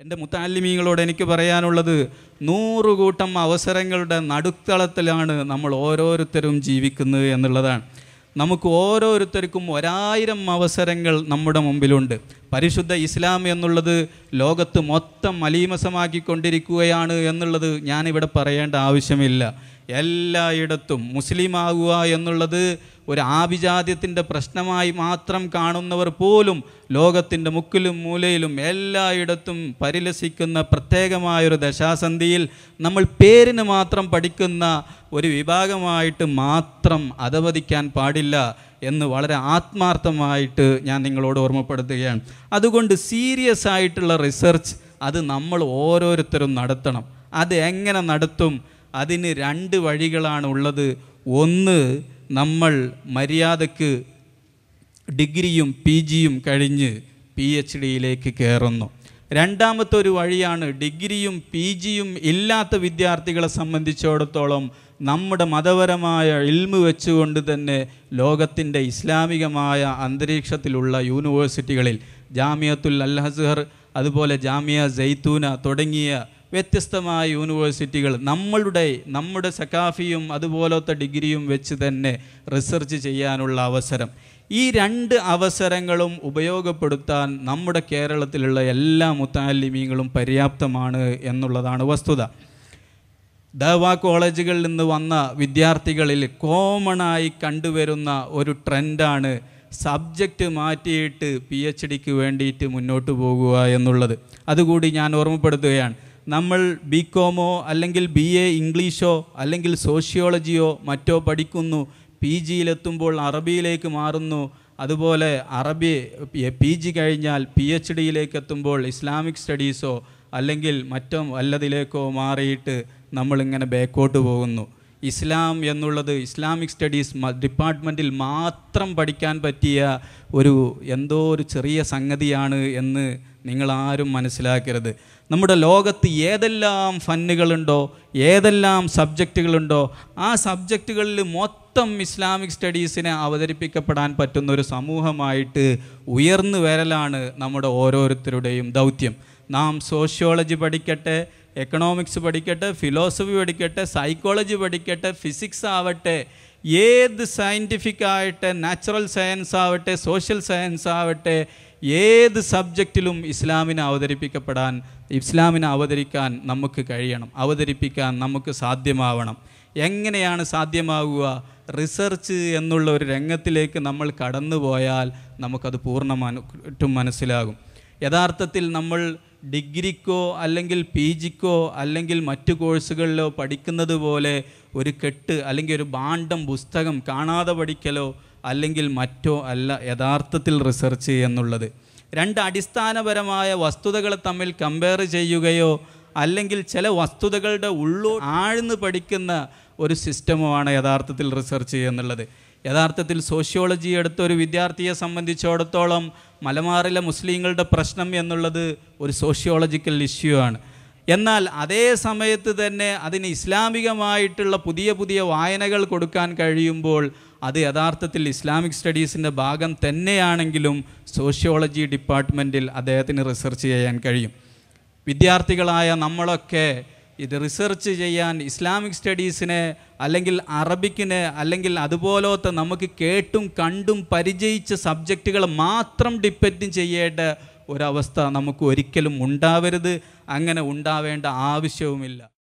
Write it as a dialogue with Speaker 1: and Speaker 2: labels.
Speaker 1: എന്റെ മുത്താലിമീങ്ങളോട് എനിക്ക് പറയാനുള്ളത് നൂറുകൂട്ടം അവസരങ്ങളുടെ നടുത്തളത്തിലാണ് നമ്മൾ ഓരോരുത്തരും ജീവിക്കുന്നത് എന്നുള്ളതാണ്. നമുക്ക് ഓരോരുത്തർക്കും ഒരായിരം അവസരങ്ങൾ നമ്മുടെ മുമ്പിലുണ്ട്. പരിശുദ്ധ ഇസ്ലാം എന്നുള്ളത് ലോകത്ത് മൊത്തം മലീമസമാക്കിക്കൊണ്ടിരിക്കുകയാണ് എന്നുള്ളത് ഞാനിവിടെ പറയേണ്ട ആവശ്യമില്ല. എല്ലായിടത്തും മുസ്ലിം ആകുക എന്നുള്ളത് ഒരു ആഭിജാത്യത്തിന്റെ പ്രശ്നമായി മാത്രം കാണുന്നവർ പോലും ലോകത്തിന്റെ മുക്കിലും മൂലയിലും എല്ലായിടത്തും പരിലസിക്കുന്ന പ്രത്യേകമായൊരു ദശാസന്ധിയിൽ നമ്മൾ പേരിന് മാത്രം പഠിക്കുന്ന ഒരു വിഭാഗമായിട്ട് മാത്രം അധവദിക്കാൻ പാടില്ല എന്ന് വളരെ ആത്മാർത്ഥമായിട്ട് ഞാൻ നിങ്ങളോട് ഓർമ്മപ്പെടുത്തുകയാണ്. അതുകൊണ്ട് സീരിയസ് ആയിട്ടുള്ള റിസർച്ച് അത് നമ്മൾ ഓരോരുത്തരും നടത്തണം. അത് എങ്ങനെ നടത്തും? അതിന് രണ്ട് വഴികളാണ് ഉള്ളത്. ഒന്ന് നമ്മൾ മര്യാദയ്ക്ക് ഡിഗ്രിയും പി ജിയും കഴിഞ്ഞ് പി എച്ച് ഡിയിലേക്ക് കയറുന്നു. രണ്ടാമത്തെ ഒരു വഴിയാണ് ഡിഗ്രിയും പി ജിയും ഇല്ലാത്ത വിദ്യാർത്ഥികളെ സംബന്ധിച്ചിടത്തോളം നമ്മുടെ മതപരമായ ഇൽമ് വെച്ചുകൊണ്ട് തന്നെ ലോകത്തിന്റെ ഇസ്ലാമികമായ അന്തരീക്ഷത്തിലുള്ള യൂണിവേഴ്സിറ്റികളിൽ ജാമിയത്തുൽ അൽ അസ്ഹർ അതുപോലെ ജാമിയ ജൈത്തൂന തുടങ്ങിയ വ്യത്യസ്തമായ യൂണിവേഴ്സിറ്റികൾ നമ്മളുടെ നമ്മുടെ സക്കാഫിയും അതുപോലത്തെ ഡിഗ്രിയും വെച്ച് തന്നെ റിസർച്ച് ചെയ്യാനുള്ള അവസരം. ഈ രണ്ട് അവസരങ്ങളും ഉപയോഗപ്പെടുത്താൻ നമ്മുടെ കേരളത്തിലുള്ള എല്ലാ മുത്താലിമീങ്ങളും പര്യാപ്തമാണ് എന്നുള്ളതാണ് വസ്തുത. ദവ കോളേജുകളിൽ നിന്ന് വന്ന വിദ്യാർത്ഥികളിൽ കോമണായി കണ്ടുവരുന്ന ഒരു ട്രെൻഡാണ് സബ്ജക്റ്റ് മാറ്റിയിട്ട് പി എച്ച് ഡിക്ക് വേണ്ടിയിട്ട് മുന്നോട്ട് പോകുക എന്നുള്ളത്. അതുകൂടി ഞാൻ ഓർമ്മപ്പെടുത്തുകയാണ്. നമ്മൾ ബി കോമോ അല്ലെങ്കിൽ ബി എ ഇംഗ്ലീഷോ അല്ലെങ്കിൽ സോഷ്യോളജിയോ മറ്റോ പഠിക്കുന്നു പി ജിയിലെത്തുമ്പോൾ അറബിയിലേക്ക് മാറുന്നു അതുപോലെ അറബി പി ജി കഴിഞ്ഞാൽ പി എച്ച് ഡിയിലേക്ക് എത്തുമ്പോൾ ഇസ്ലാമിക് സ്റ്റഡീസോ അല്ലെങ്കിൽ മറ്റോ വല്ലതിലേക്കോ മാറിയിട്ട് നമ്മളിങ്ങനെ ബാക്കോട്ട് പോകുന്നു. ഇസ്ലാം എന്നുള്ളത് ഇസ്ലാമിക് സ്റ്റഡീസ് ഡിപ്പാർട്ട്മെന്റിൽ മാത്രം പഠിക്കാൻ പറ്റിയ ഒരു എന്തോ ഒരു ചെറിയ സംഗതിയാണ് എന്ന് നിങ്ങളാരും മനസ്സിലാക്കരുത്. നമ്മുടെ ലോകത്ത് ഏതെല്ലാം ഫന്നുകളുണ്ടോ ഏതെല്ലാം സബ്ജക്റ്റുകളുണ്ടോ ആ സബ്ജക്റ്റുകളിൽ മൊത്തം ഇസ്ലാമിക് സ്റ്റഡീസിനെ അവതരിപ്പിക്കപ്പെടാൻ പറ്റുന്ന ഒരു സമൂഹമായിട്ട് ഉയർന്നു വരലാണ് നമ്മുടെ ഓരോരുത്തരുടെയും ദൗത്യം. നാം സോഷ്യോളജി പഠിക്കട്ടെ എക്കണോമിക്സ് പഠിക്കട്ടെ ഫിലോസഫി പഠിക്കട്ടെ സൈക്കോളജി പഠിക്കട്ടെ ഫിസിക്സ് ആവട്ടെ ഏത് സയന്റിഫിക് നാച്ചുറൽ സയൻസ് ആവട്ടെ സോഷ്യൽ സയൻസ് ആവട്ടെ ഏത് സബ്ജക്റ്റിലും ഇസ്ലാമിനെ അവതരിപ്പിക്കപ്പെടാൻ ഇസ്ലാമിനെ അവതരിക്കാൻ നമുക്ക് കഴിയണം. അവതരിപ്പിക്കാൻ നമുക്ക് സാധ്യമാവണം. എങ്ങനെയാണ് സാധ്യമാവുക? റിസർച്ച് എന്നുള്ള ഒരു രംഗത്തിലേക്ക് നമ്മൾ കടന്നു പോയാൽ നമുക്കത് പൂർണമായിട്ടും മനസ്സിലാകും. യഥാർത്ഥത്തിൽ നമ്മൾ ഡിഗ്രിക്കോ അല്ലെങ്കിൽ പി ജിക്കോ അല്ലെങ്കിൽ മറ്റു കോഴ്സുകളിലോ പഠിക്കുന്നത് പോലെ ഒരു കെട്ട് അല്ലെങ്കിൽ ഒരു ഭാണ്ഡം പുസ്തകം കാണാതെ പഠിക്കലോ അല്ലെങ്കിൽ മറ്റോ അല്ല യഥാർത്ഥത്തിൽ റിസർച്ച് എന്നുള്ളത്. രണ്ട് അടിസ്ഥാനപരമായ വസ്തുതകൾ തമ്മിൽ കമ്പയർ ചെയ്യുകയോ അല്ലെങ്കിൽ ചില വസ്തുതകളുടെ ഉള്ളു ആഴ്ന്ന് പഠിക്കുന്ന ഒരു സിസ്റ്റമാണ് യഥാർത്ഥത്തിൽ റിസർച്ച് എന്നുള്ളത്. യഥാർത്ഥത്തിൽ സോഷ്യോളജി എടുത്ത ഒരു വിദ്യാർത്ഥിയെ സംബന്ധിച്ചിടത്തോളം മലമാറിലെ മുസ്ലിങ്ങളുടെ പ്രശ്നം എന്നുള്ളത് ഒരു സോഷ്യോളജിക്കൽ ഇഷ്യൂ ആണ്. എന്നാൽ അതേ സമയത്ത് തന്നെ അതിന് ഇസ്ലാമികമായിട്ടുള്ള പുതിയ പുതിയ വായനകൾ കൊടുക്കാൻ കഴിയുമ്പോൾ അത് യഥാർത്ഥത്തിൽ ഇസ്ലാമിക് സ്റ്റഡീസിന്റെ ഭാഗം തന്നെയാണെങ്കിലും സോഷ്യോളജി ഡിപ്പാർട്ട്മെന്റിൽ അദ്ദേഹത്തിന് റിസർച്ച് ചെയ്യാൻ കഴിയും. വിദ്യാർത്ഥികളായ നമ്മളൊക്കെ ഇത് റിസർച്ച് ചെയ്യാൻ ഇസ്ലാമിക് സ്റ്റഡീസിനെ അല്ലെങ്കിൽ അറബിക്കിനെ അല്ലെങ്കിൽ അതുപോലത്തെ നമുക്ക് കേട്ടും കണ്ടും പരിചയിച്ച സബ്ജക്റ്റുകൾ മാത്രം ഡിപ്പെൻഡ് ചെയ്യേണ്ട ഒരവസ്ഥ നമുക്ക് ഒരിക്കലും ഉണ്ടാവരുത്. അങ്ങനെ ഉണ്ടാവേണ്ട ആവശ്യവുമില്ല.